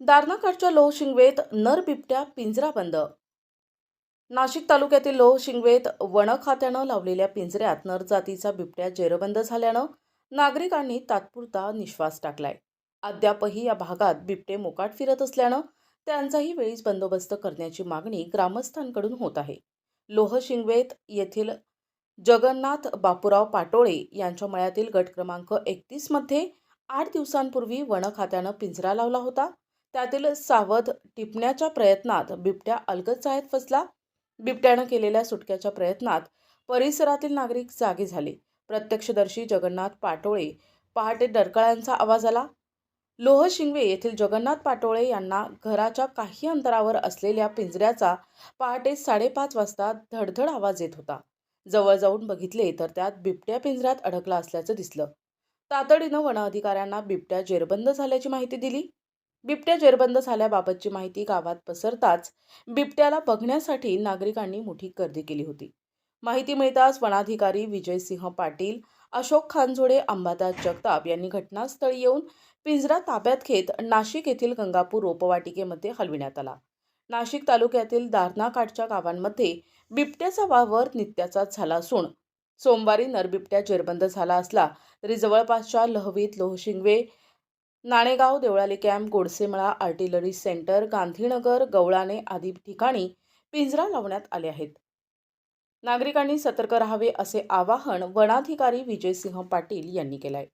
दारणाकाठच्या लोह शिंगवेत नर बिबट्या पिंजरा बंद. नाशिक तालुक्यातील लोह शिंगवेत वन खात्यानं लावलेल्या पिंजऱ्यात नर जातीचा बिबट्या जेरबंद झाल्यानं नागरिकांनी तात्पुरता निश्वास टाकलाय. अद्यापही या भागात बिबटे मोकाट फिरत असल्यानं त्यांचाही वेळीच बंदोबस्त करण्याची मागणी ग्रामस्थांकडून होत आहे. लोहशिंगवेत येथील जगन्नाथ बापूराव पाटोळे यांच्या मळ्यातील गट क्रमांक एकतीसमध्ये आठ दिवसांपूर्वी वन खात्यानं पिंजरा लावला होता. त्यातील सावध टिपण्याच्या प्रयत्नात बिबट्या अलगद जायत फसला. बिबट्यानं केलेल्या सुटक्याच्या प्रयत्नात परिसरातील नागरिक जागे झाले. प्रत्यक्षदर्शी जगन्नाथ पाटोळे पहाटे डरकळ्यांचा आवाज आला. लोह शिंगवे येथील जगन्नाथ पाटोळे यांना घराच्या काही अंतरावर असलेल्या पिंजऱ्याचा पहाटे साडेपाच वाजता धडधड आवाज येत होता. जवळ जाऊन बघितले तर त्यात बिबट्या पिंजऱ्यात अडकला असल्याचं दिसलं. तातडीनं वन अधिकाऱ्यांना बिबट्या जेरबंद झाल्याची माहिती दिली. बिबट्या जेरबंद झाल्याबाबतची माहिती गावात पसरताच बिबट्याला बघण्यासाठी नागरिकांनी मोठी गर्दी केली होती. माहिती मिळताच वनाधिकारी विजयसिंह पाटील अशोक खानजोडे अंबादास जगताप यांनी घटनास्थळी येऊन पिंजरा ताब्यात घेत नाशिक येथील गंगापूर रोपवाटिकेमध्ये हलविण्यात आला. नाशिक तालुक्यातील दारनाकाठच्या गावांमध्ये बिबट्याचा वावर नित्याचाच झाला असून सोमवारी नरबिबट्या जेरबंद झाला असला तरी जवळपासच्या Lahavit Lohshingwe Nanegaon Devlali camp Godsemala artillery centre Gandhinagar Gavlane आदी ठिकाणी पिंजरा लावण्यात आले आहेत. नागरिकांनी सतर्क राहावे असे आवाहन वनाधिकारी विजयसिंह पाटील यांनी केलं आहे